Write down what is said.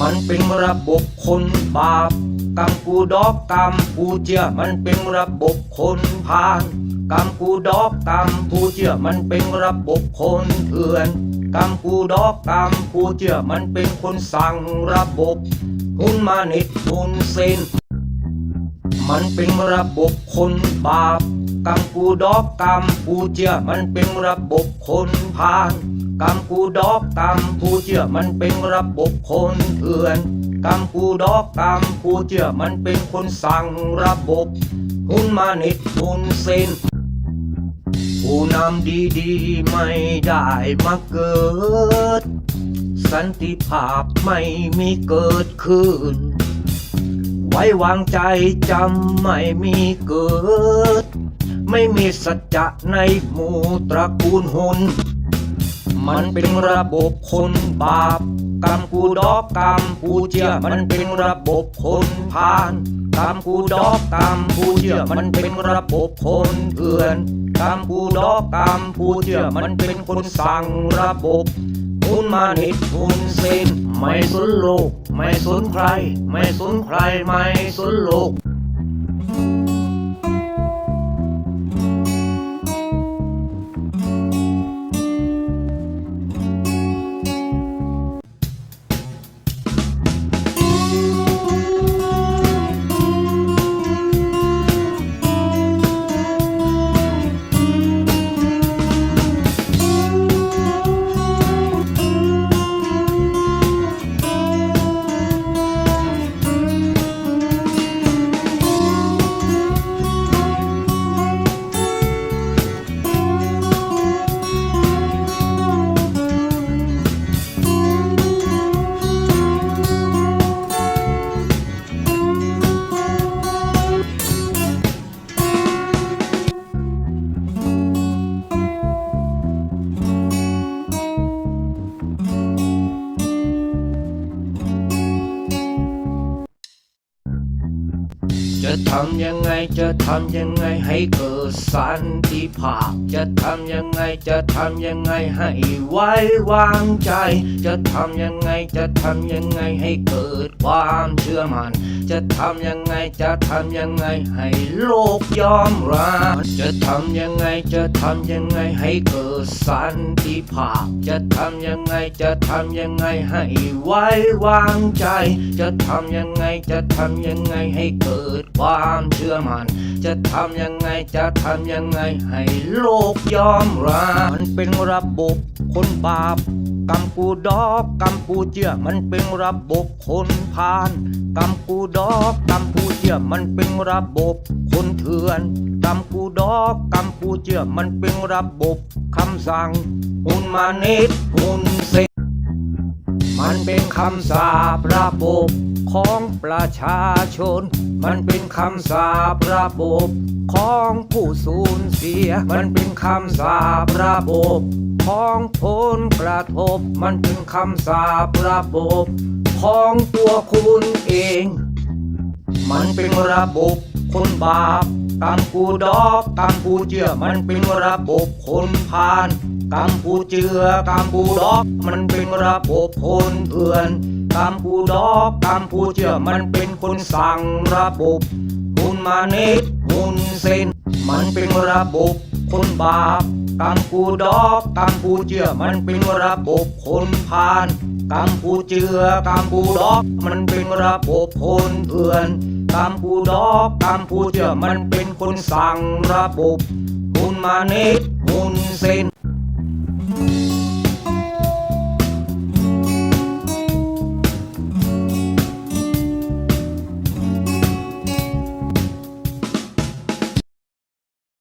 มันเป็นระบบคนบาปกัมพูดอกกัมพูเจียมันเป็นระบบคนพาลกัมพูดอกกัมพูเจียมันเป็นระบบคนเถื่อนกัมพูดอกกัมพูเจียมันเป็นคนสั่งระบบหุนมานิดหุนเซนมันเป็นระบบคนบาปกัมพูดอกกัมพูเจียมันเป็นระบบคนพาล กัมพูดอกกัมพูเจียมันเป็นระบบคนเถื่อนกัมพูดอกกัมพูเจียมันเป็นคนสั่งระบบหุนมานิดหุนเซนผู้นำดีๆไม่ได้มาเกิด สันติภาพไม่มีเกิดขึ้น ไว้วางใจจำไม่มีเกิด ไม่มีสัจจะในหมู่ตระกูลหุน มันเป็นระบบคนบาปกัมกูดอกกัมพูเจียมันเป็นระบบคนพาลกัมกูดอกกัมพูเจียมันเป็นระบบคนเถื่อนกัมกูดอกกัมพูเจียมันเป็นคนสั่งระบบหุนมานิดหุนเซนไม่สนโลก ไม่สนใคร ไม่สนใคร ไม่สนโลก จะทำยังไงจะทำยังไงให้เกิดสันติภาพ จะทำยังไงจะทำยังไงให้ไว้วางใจ จะทำยังไงจะทำยังไงให้เกิดความเชื่อมัน่นจะทำยังไงจะทำยังไงให้โลกยอมรับจะทำยังไงจะทำยังไงให้เกิดสันติภาพ จะทำยังไงจะทำยังไงให้ไว้วางใจ จะทำยังไงจะทำยังไงให้เกิดความเชื่อมัน่นจะทำยังไงจะทำยังไงให้โลกยอมรับมันเป็นระบบคนบาปกัมพูดอกกัมพูเจียมันเป็นระบบคนพาลกัมพูดอกกัมพูเจียมันเป็นระบบคนเถื่อนกัมพูดอกกัมพูเจียมันเป็นระบบคำสั่งหุนมานิดหุนเซ มันเป็นคำสาประบบของประชาชน มันเป็นคำสาประบบของผู้สูญเสีย มันเป็นคำสาประบบของผลกระทบ มันเป็นคำสาประบบของตัวคุณเอง มันเป็นระบบคนบาป กัมพูดอกกัมพูเจือมันเป็นระบบคนพาลกัมพูเจือกัมพูดอกมันเป็นระบบคนเถื่อนกัมพูดอกกัมพูเจือมันเป็นคนสั่งระบบหุนมานิดหุนเซนมันเป็นระบบคนบาปกัมพูดอกกัมพูเจือมันเป็นระบบคนพาลกัมพูเจือกัมพูดอกมันเป็นระบบคนเถื่อน กัมพูดอกกัมพูเจือมันเป็นคนสั่งระบบหุนมานิดหุนเซน